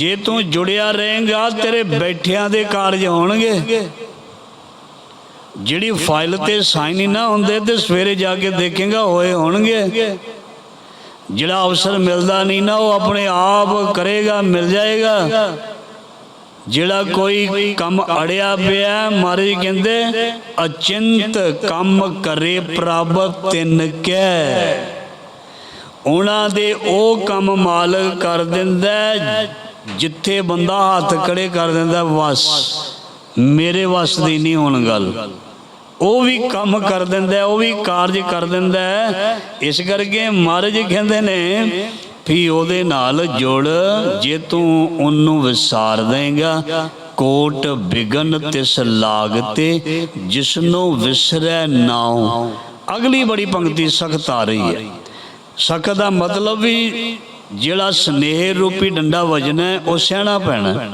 ਜੇ ਤੂੰ ਜੁੜਿਆ ਰਹੇਂਗਾ, ਤੇਰੇ ਬੈਠਿਆਂ ਦੇ ਕਾਰਜ ਹੋਣਗੇ। ਜਿਹੜੀ ਫਾਈਲ ਤੇ ਸਾਈਨ ਹੀ ਨਾ ਹੁੰਦੇ, ਤੇ ਸਵੇਰੇ ਜਾ ਕੇ ਦੇਖੇਗਾ, ਹੋਏ ਹੋਣਗੇ। ਜਿਹੜਾ ਅਵਸਰ ਮਿਲਦਾ ਨਹੀਂ ਨਾ, ਉਹ ਆਪਣੇ ਆਪ ਕਰੇਗਾ, ਮਿਲ ਜਾਏਗਾ। ਜਿਹੜਾ ਕੋਈ ਕੰਮ ਅੜਿਆ ਪਿਆ, ਮਹਾਰਾਜ ਕਹਿੰਦੇ, ਅਚਿੰਤ ਕੰਮ ਕਰੇ ਪ੍ਰਭ ਤਿੰਨ ਕੈ। ਉਹਨਾਂ ਦੇ ਉਹ ਕੰਮ ਮਾਲਕ ਕਰ ਦਿੰਦਾ ਹੈ, ਜਿੱਥੇ ਬੰਦਾ ਹੱਥ ਖੜੇ ਕਰ ਦਿੰਦਾ ਬਸ। ਮੇਰੇ ਵਸ ਦੀ ਨਹੀਂ ਹੋਣ ਗੱਲ। ਉਹ ਵੀ ਕੰਮ ਕਰ ਦਿੰਦਾ ਉਹ ਵੀ ਕਾਰਜ ਕਰ ਦਿੰਦਾ ਇਸ ਕਰਕੇ ਮਹਾਰਾਜ ਕਹਿੰਦੇ ਨੇ ਫੀ ਉਹਦੇ ਨਾਲ ਜੁੜ ਜੇ ਤੂੰ ਉਹਨੂੰ ਵਿਸਾਰ ਦੇਂਗਾ ਕੋਟ ਬਿਗਨ ਤਿਸ ਲਾਗਤੇ ਜਿਸਨੂੰ ਵਿਸਰੈ ਨਾਉ ਅਗਲੀ ਬੜੀ ਪੰਕਤੀ ਸਖਤ ਆ ਰਹੀ ਹੈ। ਸਖਤ ਦਾ ਮਤਲਬ ਵੀ ਜਿਹੜਾ ਸਨੇਹ ਰੂਪੀ ਡੰਡਾ ਵਜਣਾ ਉਹ ਸਹਿਣਾ ਪੈਣਾ